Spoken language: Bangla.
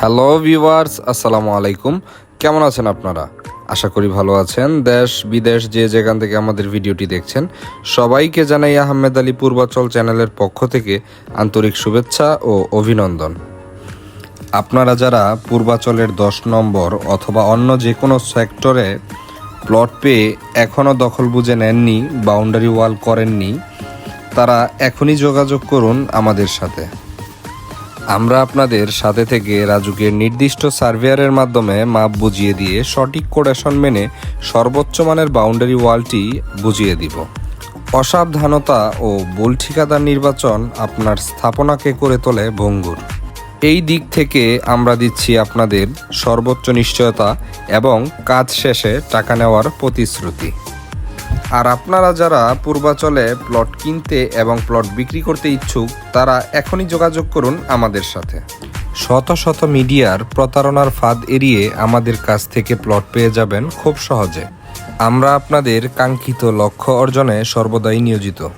হ্যালো ভিউয়ার্স আসসালামু আলাইকুম। কেমন আছেন আপনারা? আশা করি ভালো আছেন। দেশ, বিদেশ, যে যেখান থেকে আমাদের ভিডিওটি দেখছেন, সবাইকে জানাই আহমেদ আলী পূর্বাচল চ্যানেলের পক্ষ থেকে আন্তরিক শুভেচ্ছা ও অভিনন্দন। আপনারা যারা পূর্বাচলের দশ নম্বর অথবা অন্য যে কোনো সেক্টরে প্লট পেয়ে এখনও দখল বুঝে নেননি, বাউন্ডারি ওয়াল করেননি, তারা এখনই যোগাযোগ করুন আমাদের সাথে। আমরা আপনাদের সাথে থেকে রাজুকে নির্দিষ্ট সার্ভেয়ারের মাধ্যমে মাপ বুঝিয়ে দিয়ে সঠিক কোডেশন মেনে সর্বোচ্চ মানের বাউন্ডারি ওয়ালটি বুঝিয়ে দিব। অসাবধানতা ও ভুল ঠিকাদার নির্বাচন আপনার স্থাপনাকে করে তোলে ভঙ্গুর। এই দিক থেকে আমরা দিচ্ছি আপনাদের সর্বোচ্চ নিশ্চয়তা এবং কাজ শেষে টাকা নেওয়ার প্রতিশ্রুতি। আর আপনারা যারা পূর্বাচলে প্লট কিনতে এবং প্লট বিক্রি করতে ইচ্ছুক, তারা এখনই যোগাযোগ করুন আমাদের সাথে। শত শত মিডিয়ার প্রতারণার ফাঁদ এড়িয়ে আমাদের কাছ থেকে প্লট পেয়ে যাবেন খুব সহজে। আমরা আপনাদের কাঙ্ক্ষিত লক্ষ্য অর্জনে সর্বদাই নিয়োজিত।